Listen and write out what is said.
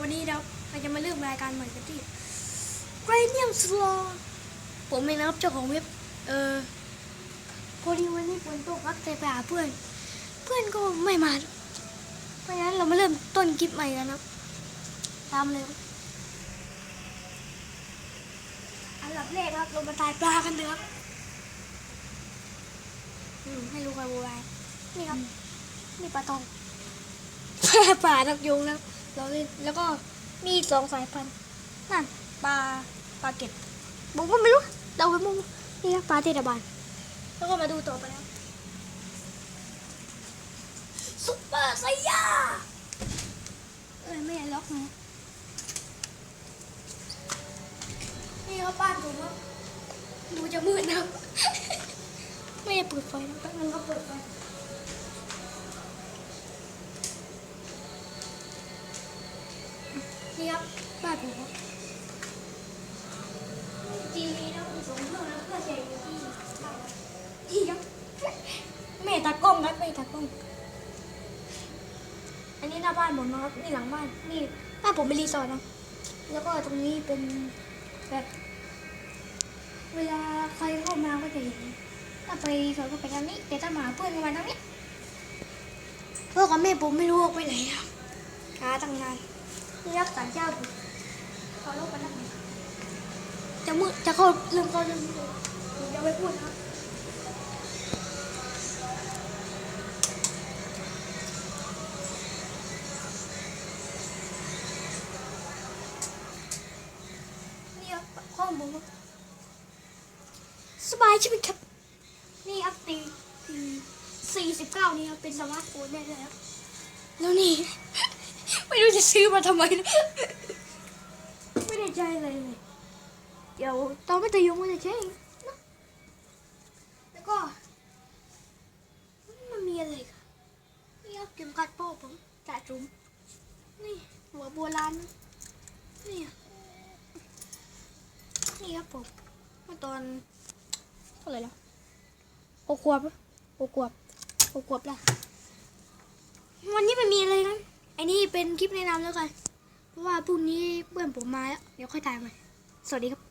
วันนี้เราเราจะมาเริ่มรายการใหม่กันที่ g r a n i u m Slaw ผมเองนะครับเจ้าของเว็บ เออพอดีวันนี้ฝนตกครับแต่ไปหาเพื่อน เพื่อนก็ไม่มา เพราะฉะนั้นเรามาเริ่มต้นคลิปใหม่กันครับตามเลยครับอันดับแรกครับเรามาตายปลากันเถอะครับอืมให้รู้กันบูไว้นี่ครับนี่ปลาทองปลาดักยุงนะ เราเล่นแล้วก็มีสองสายพันธุ์นั่นปลาปลาเก็ดบอกว่าไม่รู้เราไปมุงนี่ครับปลาเทศบาลแล้วก็มาดูต่อไปแล้วซุปเปอร์ไซย่าเอ้ยไม่ล็อกนะนี่ครับบ้านผมครับดูจะมืดนะไม่ได้เปิดไฟนะแป๊บนึงก็เปิ นี่ครับบ้านผมครับทีวีนะมีสองเครื่องแล้วก็เสียอยู่ที่บ้านที่ครับแม่ตากล้องครับแม่ตากล้อง อันนี้หน้าบ้านผมนะครับนี่หลังบ้านนี่บ้านผมเป็นรีสอร์ทนะแล้วก็ตรงนี้เป็นแบบเวลาใครเข้ามาก็จะเห็นถ้าไปสวนก็ไปทางนี้แต่ถ้ามาเพื่อนก็มาทางนี้ เพื่อนกับแม่ผมไม่รู้ว่าไปไหนครับหาตั้งนาน รักษาเจ้าถูกขอโลกมานักหน่อยจะมือจะเข้าเรื่องเข้าเรื่องนี้เลยผมจะไม่พูดนะนี่ครับห้องผมครับสบายใช่ไหมครับ นี่ครับตีตีสี่สิบเก้านี่ครับเป็นสมาร์ทโฟนได้เลยครับแล้วนี่ ไม่รู้จะซื้อมาทำไมนะไม่ได้ใจอะไรเลยเดี๋ยวตอนไม่ตะยงมันจะใช่นะแล้วก็มันมีอะไรกันนี่ครับเข็มขัดโป้ผมจ่าจุ๋มนี่หัวโบราณนะนี่นี่ครับผมเมื่อตอนเท่าไหร่แล้วหกขวบหกขวบหกขวบละวันนี้ไม่มีอะไรกนะ ไอ้นี่เป็นคลิปแนะนำแล้วกัน เพราะว่าพรุ่งนี้เพื่อนผมมาแล้ว เดี๋ยวค่อยถ่ายใหม่สวัสดีครับ